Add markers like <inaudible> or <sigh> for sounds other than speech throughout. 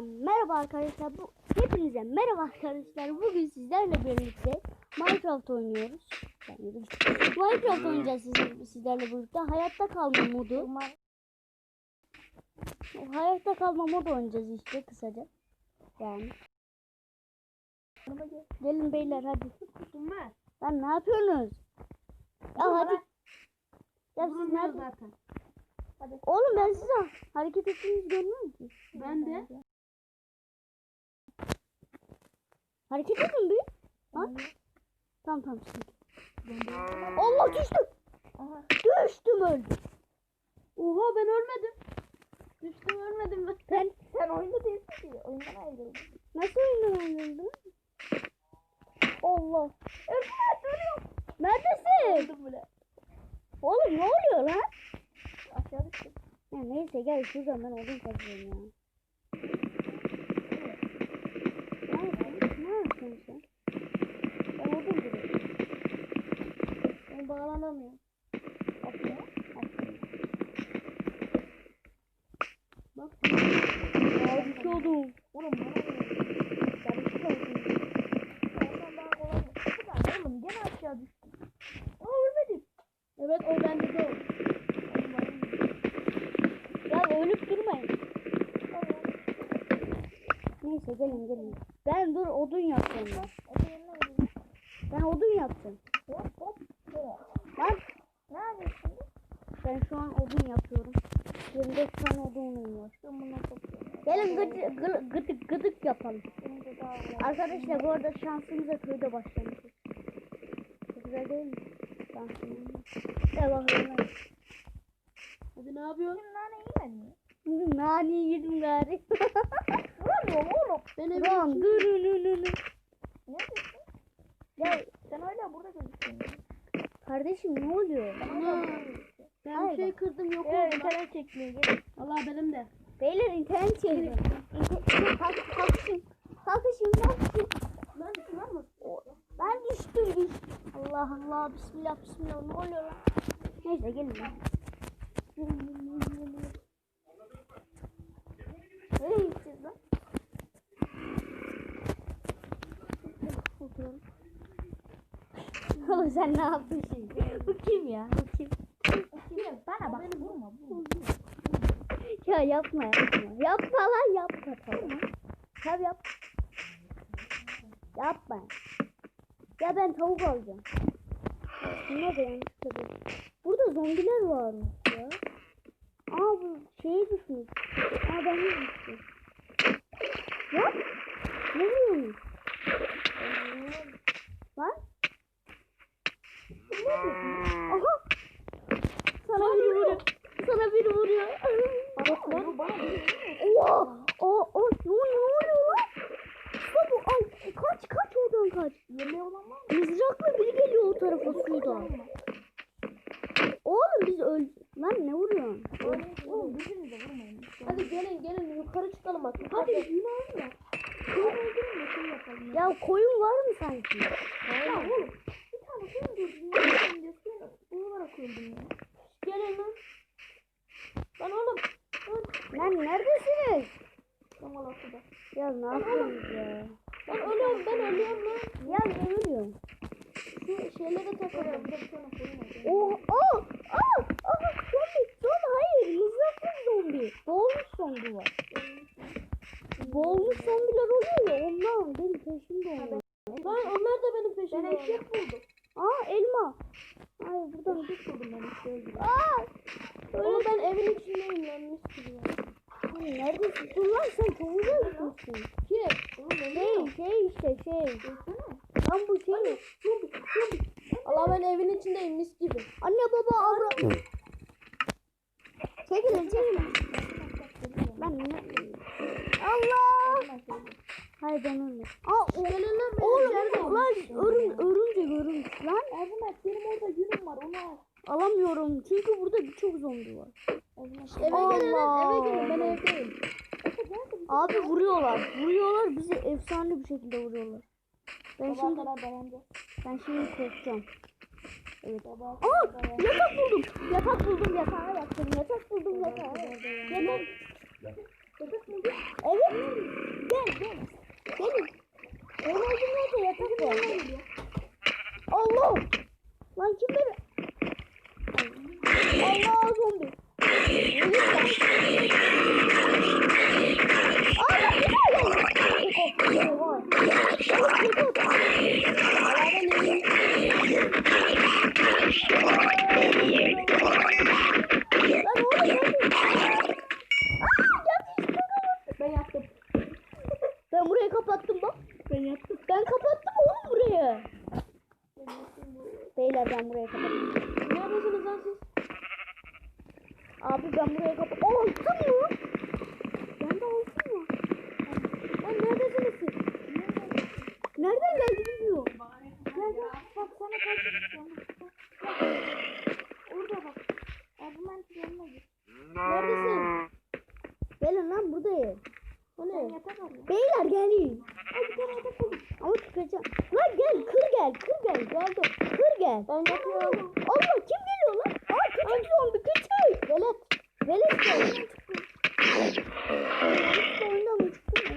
merhaba arkadaşlar. Bu hepinize merhaba arkadaşlar. Bugün sizlerle birlikte Minecraft oynuyoruz. Minecraft oynayacağız sizin, sizlerle birlikte. Hayatta kalma modu. Hayatta kalma modu oynayacağız işte kısaca. Yani. Gelin beyler hadi. Lan ne yapıyorsunuz? Ya hadi. Ya siz nerede? zaten. Oğlum ben size hareket ettiğinizi görmüyorum ki. Ben de. Hareket edin bir. Tamam tamam. yok. Allah düştüm. Düştüm öldüm. Oha ben ölmedim. Düştüm ölmedim ben. Ben Sen oyunda değilsin ki. Oyundan ayrıldın. nasıl oyundan oynuyordum? Allah. Ölmez ölüyorum. Neredesin? Öldüm bile. Oğlum ne oluyor lan? Aşağı düştüm. Ya neyse gel şuradan ben odun kazıyorum ya. Ne yapıyorsun? Ne yapıyorsun sen? Ben odun kırıyorum. Ben bağlanamıyorum. Aferin. Aferin. Bak. Ya düşüyordum. Oğlum bana ne? Yanlışlıkla odun Senden daha kolay mı? Ulan Oğlum gene aşağı düştüm. Aa ölmedim. Evet o bende de o. Oğlum bana ne? Ya ölüp durmayın. Neyse gelin gelin. Ben dur odun yapacağım ben. Ben odun yapacağım. Hop hop. Lan Ne yapıyorsun ben şu an odun yapıyorum. 25 tane odunum var. Ben bunu topluyorum. Gelin gıdık gıdık, gıdık yapalım. Arkadaşlar bu arada şansımıza köyde başlamışız. Güzel değil mi? Şansımız. Devam edelim. Hadi ne yapıyorsun? Şimdi nane yemedin mi? Nani yedim gari. <laughs> Vuramıyorum oğlum. Ben içinde- dur dur dur dur. Ne yapıyorsun? Ya Sen hala burada gözüküyorsun. kardeşim ne oluyor? Ana. Ben Hayır bir şey kırdım yok Evet, oldu. internet çekmiyor. Gelin. Allah benim de. Beyler internet çekiyor. İnter- Kalk, kalkışın. Kalkışın kalkışın. Ben mı? O- Ben düştüm düştüm. Allah Allah bismillah bismillah ne oluyor lan? Neyse gelin. lan. Nereye gideceğiz lan? Oturalım. Oğlum sen ne yaptın şimdi? Bu kim ya? Bu kim? Bana bak vurma. Ya yapma yapma. Yapma lan yapma tamam. Tabii yap. Yapma. Ya ben tavuk alacağım. Yanlışlıkla değil. Burada zombiler varmış ya. Aa bu şeye düşmüş. Aa ben de düştüm. Ya? Ne vuruyorsun? Lan? Ne yapıyorsun? Aha! Sana biri vuruyor. Sana biri vuruyor. Lan bana Oha! Aa, aa, ne, ne oluyor lan? İşte bu, ay, kaç kaç oradan kaç. yemeği olan var mı? Mızrakla biri geliyor o tarafa sudan. Oğlum biz öl... Lan ne vuruyorsun? Oğlum birbirinize vurmayın. Hadi gelin gelin yukarı çıkalım bak. Hadi. Yunan ya. Koyun öldürün de şey yapalım. Ya koyun var mı sanki? Ya oğlum bir tane koyun gördüm. ya. Ben de suyunu buralara koydum ya. Gelin lan. Lan oğlum. Lan. Lan neredesiniz? Tam alakada. Ya ne yapıyorsunuz ya? Ben ölüyorum ben ölüyorum lan. Ya ne vuruyorsun? Şu şeylere takalım. Bir tane koyun alacağım. Oh, oh, oh, oh, zombi, zombi, hayır, mızraklı zombi. Boğulmuş zombi var. Boğulmuş zombiler oluyor ya, ondan benim peşimde oluyor. Lan onlar da benim peşimde. Ben eşek buldum. Aa, elma. Ay, buradan Eşek buldum ben eşeğe gibi. Aa! Oğlum ben evin içindeyim lan mis gibi ya. Ay, neredesin? Dur lan sen çok uzak mısın? Kim? Şey, şey işte şey. Lan bu şey. Allah ben evin içindeyim mis gibi. Anne baba avra. Çekilin çekilin. Lan ne? Allah! Hayır ben ölmedim. Aa, o, oğlum lan örüm, örümcek örümcek lan. Ercüment benim orada yünüm var onu al. Alamıyorum çünkü burada birçok zombi var. Eve gelin eve gelin ben evdeyim. Abi vuruyorlar. Vuruyorlar bizi efsane bir şekilde vuruyorlar. Ben şimdi ben şimdi korkacağım. Evet. Sabaha Aa yatak buldum. Yatak buldum yatağa yattım. Yatak buldum yatağa. Yatak. Yatak mı? Evet. Gel gel. Gelin. Evladım nerede? Yatak var. Allah! Lan kim beni? Allah zombi. Ben orada yattım. Ben kapattım oğlum burayı. Beyler ben burayı kapattım. Neredesiniz lan siz? Abi ben burayı kapattım. Altın mı? Bende altın mı? Lan neredesiniz siz? Nereden geldi bilmiyorum. Gel. Bak sana kaç Orada bak. Argument yanına git. Neredesin? Gelin lan buradayım. O ne? Yatak arıyor. Beyler gelin. Hadi bir tane yatak buldum. Ama çıkacağım. Lan gel kır gel kır gel geldim. Kır gel. Ben yatıyorum. Allah kim geliyor lan? Aa küçük zombi küçük. Velet. Velet geldi. Velet oyunda mı çıktı?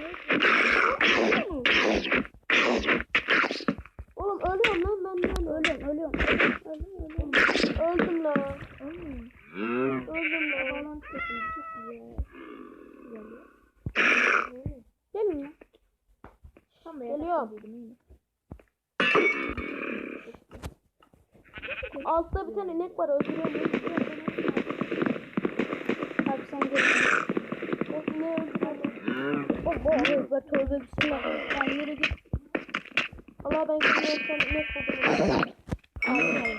Oğlum ölüyorum lan ben ben Ölüyorum ölüyorum. Ölüyorum ölüyorum. Öldüm lan. Ölüyorum. Öldüm lan. Bağlantı kesildi, çok güzel. Güzel. Gelin lan. Tam da yatak Geliyorum. buldum, iyi. Altta bir tane inek var öldürüyorum. öldürüyorum. Abi sen gel. O ineği öldürüyorum. Oh oh oh. Bak tövbe bismillah. Lan yere git. Allah ben şimdi sen inek buldum. Hayır hayır.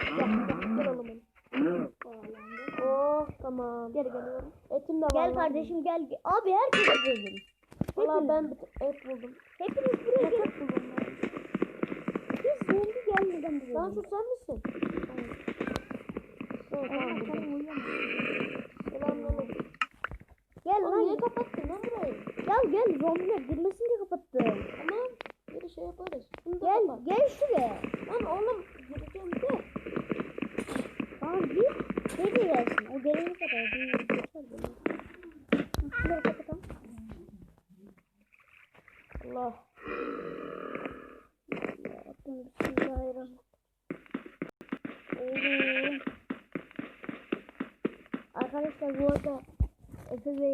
Gel oğlum benim. Oh tamam. Geri geliyorum. Etim de var. Gel kardeşim gel. Abi herkes öldürdüm. Allah ben et buldum. Hepiniz buraya gelin. Ben. Biz zombi gelmeden buraya. Lan şu sen misin? Tamam. Tamam, buldum. sen uyuyor Selamünaleyküm. Gel Oğlum niye lan. kapattın lan burayı? Gel gel zombiler girmesin diye kapattım. Tamam. Bir şey yaparız. Bunu Gel kapat. gel şuraya. Lan oğlum gireceğim de. Tamam gir. Geri gelsin. O gelene kadar. Bir geçer beni. Hı, Şunları kapatalım. Allah. Yarabbim, Bismillahirrahmanirrahim. Oğlum. Arkadaşlar bu arada Efe Bey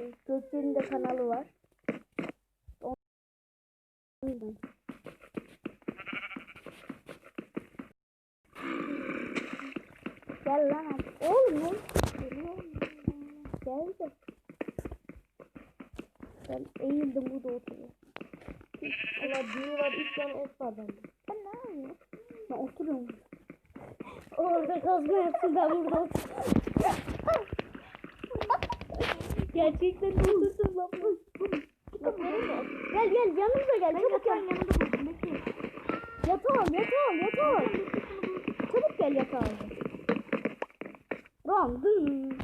e, Gökçe'nin de kanalı var. Ondan. Gel lan abi. Oğlum ne? Gel de. Ben eğildim burada oturuyorum. Allah düğü var. Üç tane et var bende. Ben ne yapıyorum? Ben oturuyorum. Orada kazma yapsın ben burada oturuyorum. Gerçekten oturdum lan. Gel gel yanımıza gel. Çabuk gel. Yatağım yatağım yatağım. Çabuk gel yatağım. Ram dın.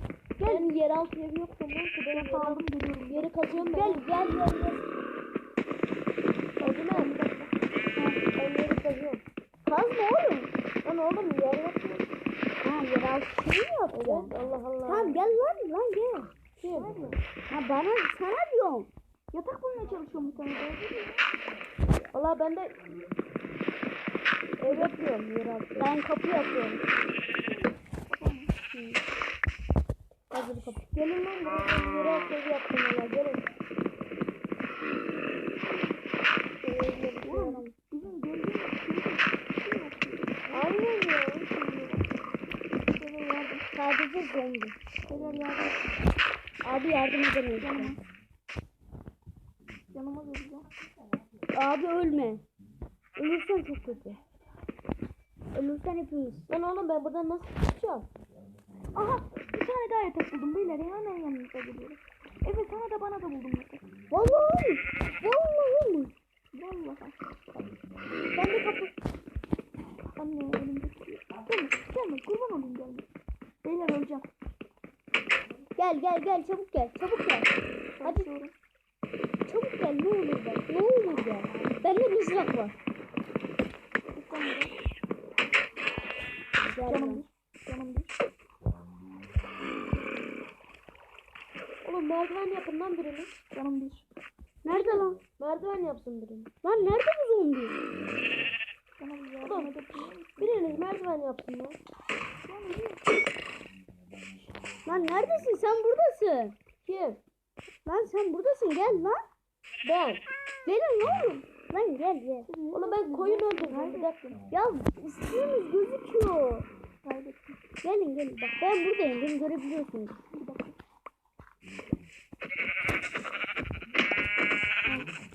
Gel. Ben yeraltı evi yoktu lan. Şurada ben aldım geliyorum. Yeri kazıyorum ben. Gel gel gel. gel. Öldü mü? Ben yeri kazıyorum. Kazma oğlum. Lan oğlum yer yok mu? Ha yeraltı şey mi yapacağım? Evet Allah Allah. Tamam gel lan lan gel. Kim? Ha bana sana diyorum. Yatak bulmaya çalışıyorum bir tane. Allah ben de ev yapıyorum yeraltı. Ben kapı yapıyorum. Hazır kapı. Gelin lan buraya yeraltı evi yaptım valla gelin. Aynen ya. Gelin yardım. Sadece zombi. Beyler yardım. Abi yardım edemeyiz. Yanıma. Yanıma geleceğim. Abi ölme. Ölürsen çok kötü. Ölürsen hepimiz. Lan oğlum ben buradan nasıl çıkacağım? Aha tane daha yatak buldum beyler hemen yanınıza geliyorum. Evet sana da bana da buldum yatak. Vallahi. Vallahi olmuş. Vallahi. Ben de kapı. Anne elimdeki. Gelme gelme kurban olayım gelme. Beyler öleceğim. Gel gel gel çabuk gel. Çabuk gel. Hadi çabuk gel ne olur bak. Ne olur gel. Bende mızrak var. Lütfen buraya. Gel Canım lan. bir. Canım bir. Oğlum merdiven yapın lan birini. Canım bir. Nerede lan? Merdiven yapsın birini. Lan nerede bu zombi? Canım bir yardım edebilir misin? Biriniz merdiven yapsın lan. Lan neredesin? Sen buradasın. Kim? Lan sen buradasın. Gel lan. Ben. Gelin oğlum. Lan gel gel. Oğlum ben koyun öldürdüm bir dakika. Ya ismimiz gözüküyor. Kaybettim. Gelin gelin. Bak ben buradayım. Beni görebiliyorsunuz. Dakika.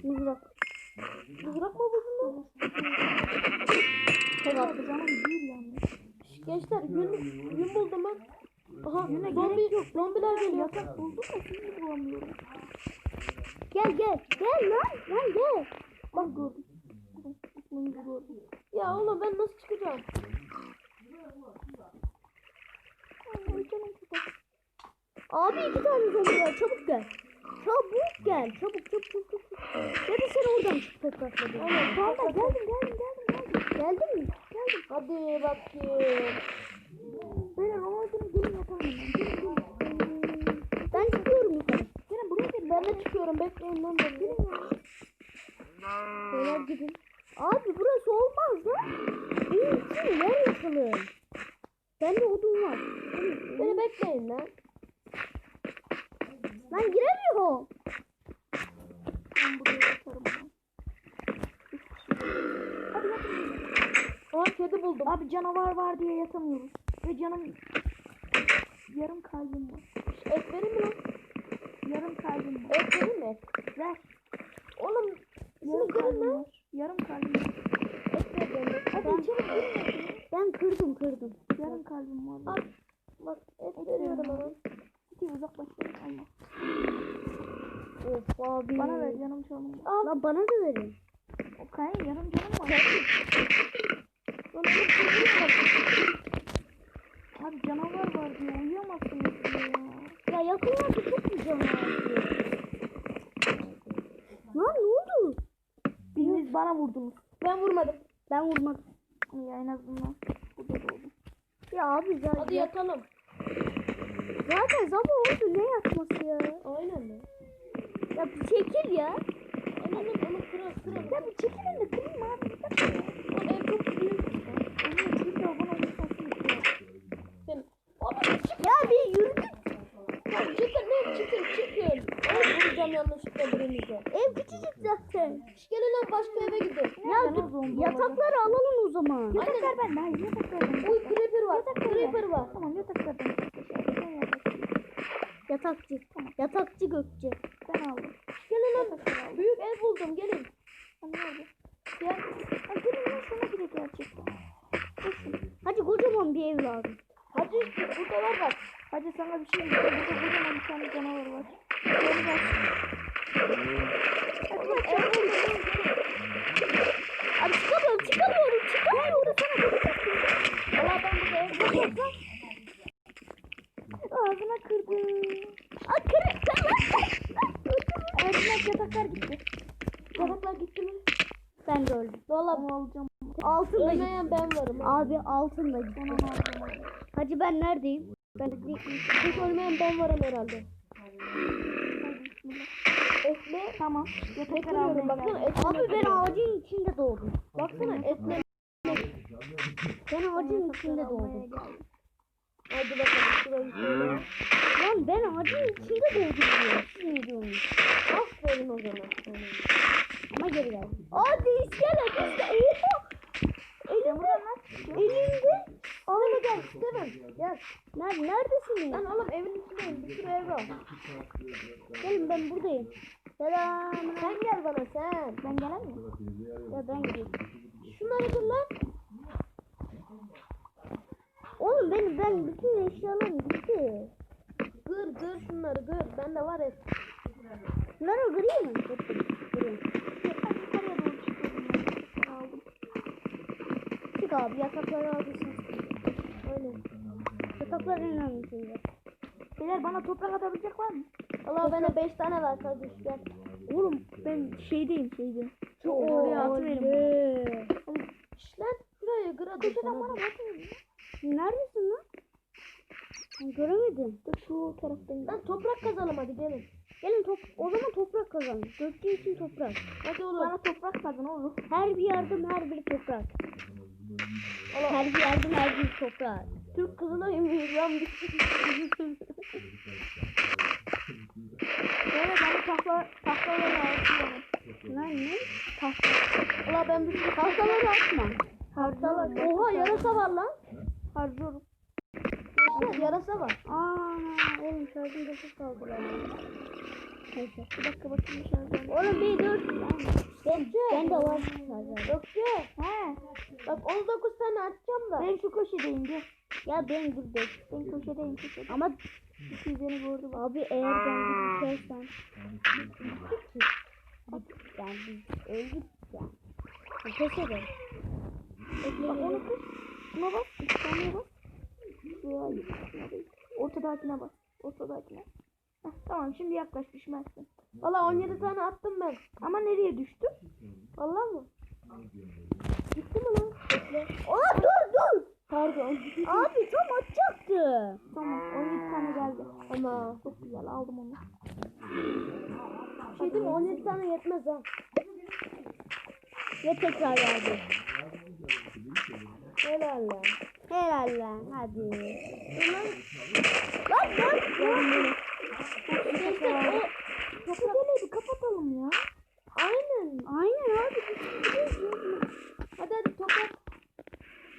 Mızrak. Mızrak mı buldun lan? Canım yandı. Gençler gün, gün buldum ben. Aha Güne zombi, yok. zombiler geliyor. Yatak buldum da şimdi bulamıyorum. Gel gel. Gel lan. Lan gel. Bak gördüm. Ya oğlum ben nasıl çıkacağım? Abi iki tane zombi var. Çabuk gel. Çabuk gel. Çabuk çabuk çabuk. çabuk. Ya da sen oradan çık. Oğlum, Tamam toprak- geldim geldim geldim geldim. Geldin mi? Geldim. Hadi bakayım. Beyler ama gelin gelin gelin. Ben çıkıyorum yukarı. Gelin buraya gelin. Ben de çıkıyorum. Bekleyin lan beni. Gelin ya. Beyler gidin. Abi burası olmaz lan. Benim için yer yapalım. Bende odun var. Beni bekleyin lan. Ben giremiyorum. Ben buraya yatarım lan. Hadi yatın. Aa kedi buldum. Abi canavar var diye yatamıyoruz. Ve canım yarım kalbim var. Et verin mi lan? Yarım kalbim var. Et verin mi? Ver. Oğlum Yarım kalbim lan. var. Yarım kalbim var. Et ver. Hadi Ben- içeri. Ben kırdım kırdım. Yarım kalbim var. Al. Bak et veriyorum hemen. Hadi uzaklaşalım. Allah. Of abi. Bana ver canım canım. Al. Lan bana da verin. O kayın yarım canım var. Lan bak. Abi canavar var diye uyuyamazsınız diye ya. Ya yakınlarda çok mu canavar diyor. Lan ne oldu? Biriniz bana vurdunuz. Ben vurmadım. Ben vurmadım. Ya en azından da oldu. Ya abi zaten, Hadi yatalım. zaten sabah oldu ne yatması ya? Aynen mi? Ya bir çekil ya. Aynen onu kırın kırın. Ya bir çekilin de kırayım abi. Bir dakika ya. Ev çok büyük. Onun için de bana bir saçma ya. Sen. Oğlum çık. Ya bir yürü. Ya çıkın lan çıkın çıkın. Oğlum vuracağım birinize. Ev küçücük zaten. Gelin lan başka eve gidin. Ya dur, yatakları alalım o zaman. Yataklar ben. Hayır yataklar ben. Uy creeper var. Creeper var. Tamam yataklar ben. Yatakçı. Yatakçı Gökçe. Ben aldım. Gelin lan. Büyük ev buldum gelin. Ben nerede? Gel. Gelin lan şuna gidelim gerçekten. Hadi kocaman bir ev lazım. Hadi burada var bak. Hadi sana bir şey diyeyim. Burada kocaman bir tane canavar var. Gel bak. Hadi. Abi çıkamıyorum çıkamıyorum çıkamıyorum. Valla ben burada ev buldum. Ağzına kırdım. Aa kır kır lan. Ağzına yataklar gitti. Yataklar gitti mi? Ben de öldüm. Valla alacağım. Altın da gitti. ölmeyen ben varım. Abi altın da gitti. Hacı ben neredeyim? Ben de ölmeyen ben varım herhalde. Etle. Tamam. Baksana etle. Abi ben ağacın içinde doğdum. Baksana etle. Ben ağacın içinde doğdum. Hadi bakalım şurayı şöyle. Lan ben ağacın içinde doğdum diyor. Siz ne diyorsunuz? Aferin o zaman. Ama geri geldim. Hadi iskelet. Elinde. Elinde. Oğlum gel istemem. Gel. Nerede, neredesiniz? Lan oğlum evin içindeyim. Bir sürü ev var. Gelin ben buradayım. Selam. Sen gel bana sen. Ben gelemiyorum. Ya ben gideyim. Şunları kır lan. Oğlum ben ben bütün eşyalarım gitti. Gır gır şunları gır. Bende var et. Bunları kırayım mı? Dur, dur, kırayım. Yukarıya doğru çıkıyorum ben. Aldım. Çık abi yatakları alırsın. Aynen. Yataklar önemli şeyler. Beyler bana toprak atabilecek var mı? Allah bende 5 tane var kardeş gel. Oğlum ben şeydeyim. Şu Oo, oraya lan şurayı kır hadi. Köşeden bana bakın. Neredesin lan? Ben göremedim. Dur şu taraftayım. Lan toprak kazalım hadi gelin. Gelin top o zaman toprak kazan. Gökçe için toprak. Hadi oğlum. Bana toprak kazan oğlum. Her bir yardım her bir toprak. Her yardım her bir toprak. Türk kızına yürüyorum. Böyle bana tahta, tahtaları atma. Ne ne? Tahta. Allah ben sürü Tahtaları atma. Tahtalar. Oha yarasa var lan. Harcıyorum. Yarasa var. Aa, oğlum şarjım da çok kaldı lan. Bir dakika bakayım bir şarjörüm. Oğlum bir dur. Ben, ben de var şarjör. Gökçe. He. Bak 19 tane atacağım da. Ben şu köşedeyim gel. Ya ben be. Ben köşedeyim köşede. Ama İki beni gördü bak. abi eğer ben bir düşersen. Yani biz öldük ya. Ederim. Bak onu kır. Şuna bas. İki taneye bas. Şuraya. Ortadakine bas. Ortadakine. Heh, tamam şimdi yaklaş düşmezsin. Valla 17 tane attım ben. Ama nereye düştü? Valla mı? Gitti mi lan? Aa dur dur. Pardon. Abi tam atacaktı. tamam 17 tane geldi. Ama çok güzel aldım onu. Şey değil mi? 17 tane yetmez ha. Ve tekrar geldi. Helal lan. Helal lan hadi. Ulan Lan lan. Toprak kapatalım ya. Aynen. Aynen abi. Hadi hadi toprak.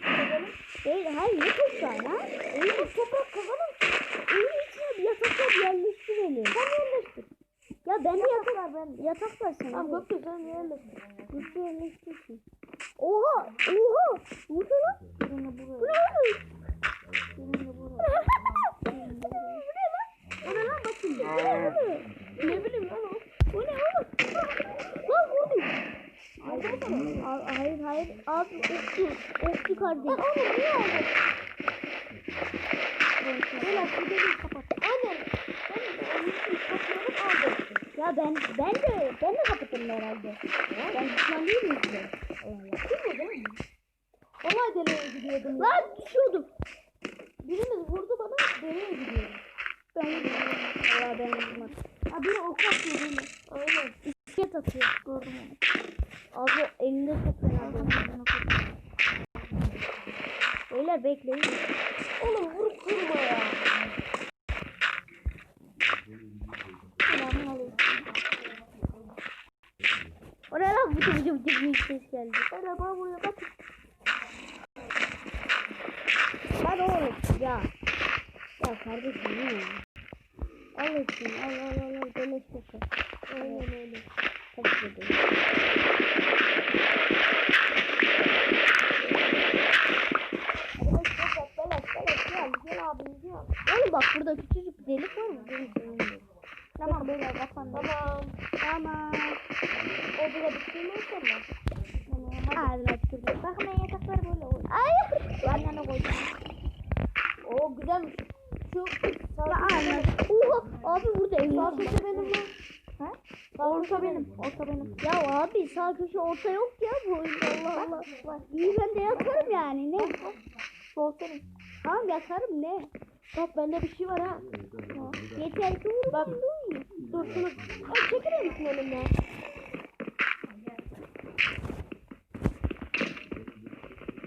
Kazalım. Değil, hayır ne toprağı lan? İyi bak toprak kazalım. Evin içine bir yataklar yerleştirelim. Sen yerleştir. Ya ben yatak, Yatak var ben. yatak var sana. Tamam Gökçe sen yerleştir. Nasıl yerleştirsin? Oha! Oha! Bu ne lan? Birini buraya. Bu ne oğlum? Birini buraya. <laughs> Bu ne lan? Bu ne oğlum? Bileyim lan o. Bu ne oğlum? Lan vurdum. Hayır, hayır, hayır. Abi okçu. Okçu kardeş. Lan oğlum niye aldın? Beyler şu deliği kapat. Aynen. Ben de onun için kapıyorum aldım. Ya ben ben de ben de kapatırım herhalde. Ben düşman değil miyim size? Allah Allah. Kim bu değil mi? Vallahi deliğe gidiyordum. Lan düşüyordum. Biriniz vurdu bana deliğe gidiyorum. Ben Valla ben vurmadım. Ha biri ok atıyor değil mi? Aynen. İsket atıyor. Gördüm onu. Abi elinde çok fena. Dönüyor. Beyler bekleyin. Oğlum vurup kırma ya. Selamun aleyküm. Oraya lan bıcı bıcı bıcı bir ses geldi. Merhaba buraya bak. Hadi oğlum ya. Ya kardeşim ne ya? Al etsin al al al al beleş şaka. Aynen öyle. Tabii ki de. Belaş belaş belaş belaş gel gel abim gel. Oğlum bak burada küçücük bir delik var mı? Benim önümde. Tamam beyler kapandı. Tamam. Tamam. O bile bitti mi inşallah? Ağzına tükürdüm. Bakın ben yatakları böyle koydum. Hayır. Yan yana koydum. Güzelmiş. Şu aynen. Oha abi burada evin Sağ köşe benim lan. Ha? Orta benim. Orta benim. Ya abi sağ köşe orta yok ya bu oyunda Allah Allah. İyi ben de yatarım yani ne? Sol senin. Tamam yatarım ne? Bak bende bir şey var ha. Yeter ki vurun. Bak. Dur şunu. Ay çekilir misin elimden?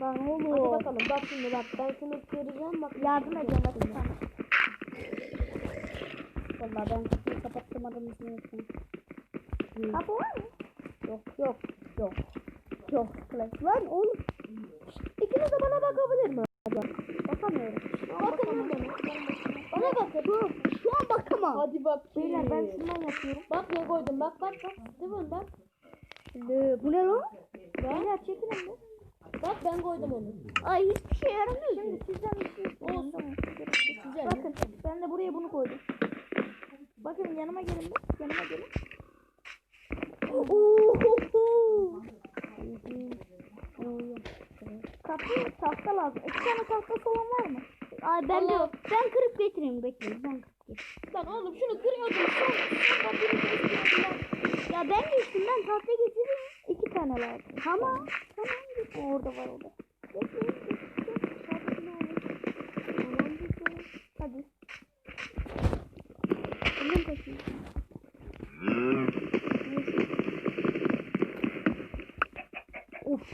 Lan Hadi oğlum. bakalım. Bak şimdi bak. Ben şunu kıracağım. Bak Yardım edeceğim bak sana. Valla ben kapıyı kapattım adamın içine. Kapı var mı? Yok yok yok. Yok. Lan oğlum. İkiniz de bana bakabilir mi? Bakamıyorum. Bakın bana. Bakın. Şu an bakamam. Hadi bak. Beyler ben şundan yapıyorum. Bak ne koydum. Bak bak bak. Steven bak. Şimdi bu ne lan? Beyler çekilin de. Bak ben koydum onu. Ay hiçbir şey yaramıyor. Şimdi sizden bir şey. Olsun. Güzel. Bakın ben de buraya bunu koydum. Bakın yanıma gelin de. Yanıma gelin. Ohoho. Kapı tahta lazım. İki tane tahtası olan var mı? Ay ben de Allah. yok. Ben kırıp getireyim bekleyin. Ben kırıp getireyim. Lan oğlum şunu kırıyordum. Ya ben geçtim ben tahta getireyim. İki tane lazım. Tamam. Tamam. Orada var orada. Hadi. Bundan taşıyayım. Of.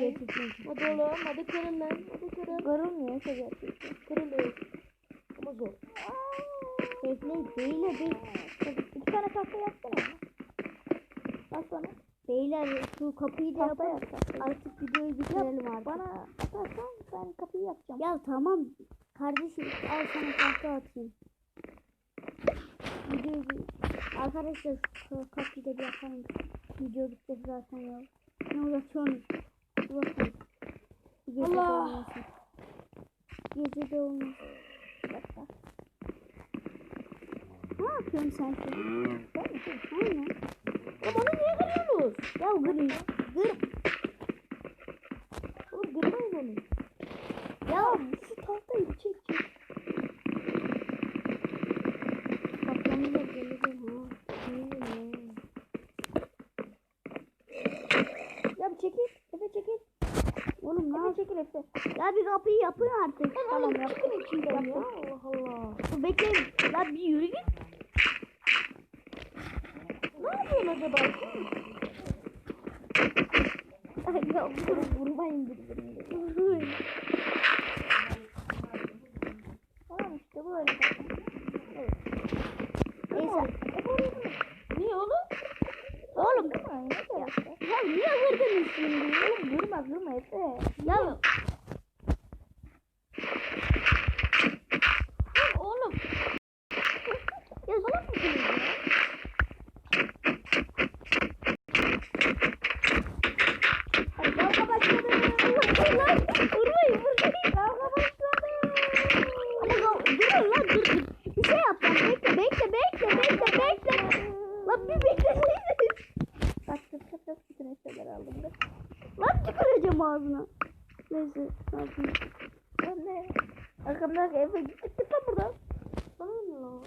Getirdim. Hadi oğlum hadi kırın lan. Hadi kırın. Kırılmıyor işte gerçekten. Kırılıyor. Ama zor. Bekleyin. Beyler bey. İki tane tahta yapsana. Bak bana. Beyler şu kapıyı da Tahta. Artık videoyu bitirelim artık. Bana atarsan ben kapıyı yapacağım. Ya tamam. Kardeşim al sana tahta atayım. Videoyu Arkadaşlar şu kapıyı da bir yapalım. Video bitti zaten ya. Ne uğraşıyorsunuz? Bakın. Gece de Allah! olmasın. Gece de olmasın. Dakika. Ne yapıyorsun sen şimdi? Ben mi? Aynen. Ya bana kırıyorsunuz? Ya gır. Gır. Oğlum kırmayın onu. Ya Şu tahtayı çek çek. kaplanıyla geleceğim ha. Ya bir çekil. Efe çekil. Oğlum ne Efe yap? çekil Efe. Ya bir kapıyı yapın artık. Tamam ya. Çıkın içinden ya. Allah Allah. Dur bekleyin. La bir yürü git. Ne yapıyorsun acaba? Ya vur- vurmayın birbirine. Tamam işte böyle. Evet. Neyse. Niye? Ya niye vurdunuz şimdi? Oğlum vurma vurma Efe. Ya Lan oğlum. ya salak mısınız ya? Hadi kavga başladı. Lan vurmayın vurmayın. Kavga başladı. Hadi go- durun lan dur dur. Bir şey yapacağım. Bekle bekle bekle bekle bekle. Lan bir bekleseydiniz. Bak tık tık tık bütün eşyaları aldım da. Lan tüküreceğim ağzına. Neyse ne yapayım. Anne. Arkamdaki Efe git git git lan buradan. Bana ne lan?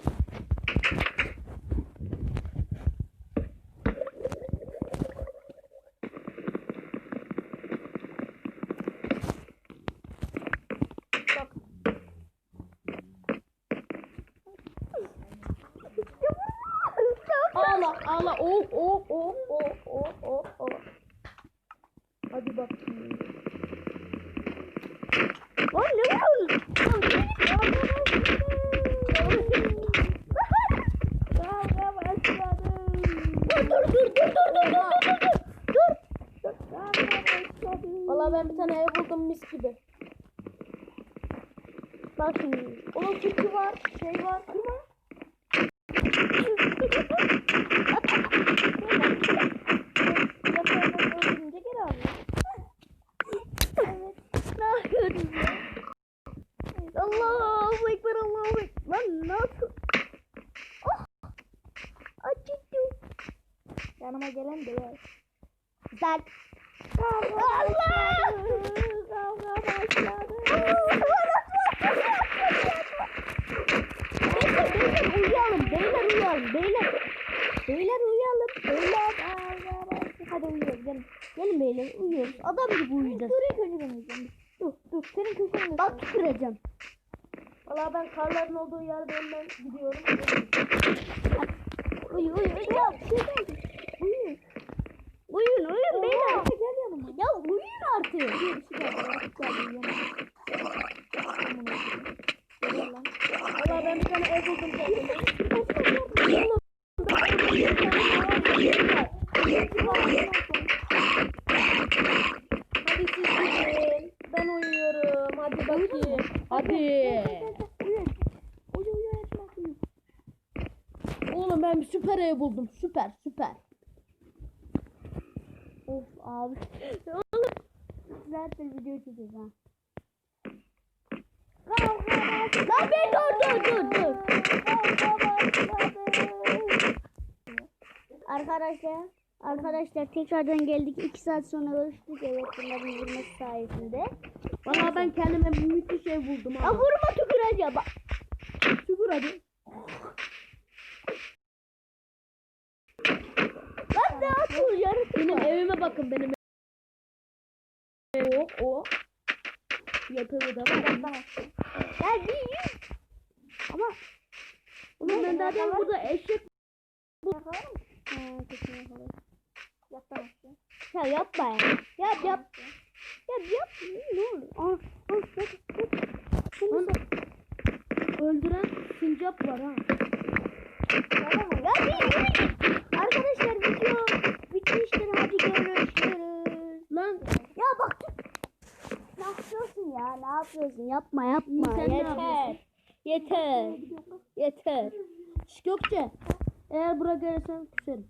Bak. Ağla oh oh oh oh oh oh oh. Hadi bak Allahu Ekber Allahu Ekber. Lan nasıl? Oh. Acıdı. Yanıma gelen de var. Sen. Kavga Allah! Kavga başladı. Beyler, beyler uyuyalım. Beyler uyuyalım. Beyler. Beyler uyuyalım. Beyler. Hadi uyuyoruz gelin. Gelin beyler uyuyoruz. Adam gibi uyuyacağız. Dur ilk önce ben uyuyacağım. Dur dur senin köşen Bak tüküreceğim. Valla ben karların olduğu yerde önden gidiyorum. Uyu uyu. Ya bir şey geldi. Uyuyun. Uyuyun uyuyun beyler. Oha, gel yanıma. Ya uyuyun artık. Bir işi geldi. Lan. Valla ben bir tane ev buldum zaten. Hadi. Oğlum ben bir süper ev buldum. Süper süper. Of abi. Oğlum. Zaten video çekeceğiz ha. Lan bir dur dur dur dur. Arkadaşlar. Arkadaşlar tekrardan geldik. 2 saat sonra görüştük. Evet bunların vurması sayesinde. Valla ben kendime müthiş ev buldum Ya ha. vurma tüküreceğim. Bak. Şükür hadi. Lan ne yapıyorsun? Yarısı Benim evime bakın benim ev. O o. Yatağı da var. Ya bir. Ama Oğlum ben zaten burada eşek Ha, kesin. Yattan aşağı. Ya yapma ya. Yap yap. Yap yap. Ne olur. Yap, yap. Şunu Lan, sor. Öldüren sincap var ha. Ya bir yürü. Arkadaşlar video bitmiştir. Hadi görüşürüz. Lan Ya bak. Ne yapıyorsun ya? Ne yapıyorsun? Yapma yapma. Sen Yeter. Yeter. Yeter. Gökçe. Eğer buraya gelirsem küserim.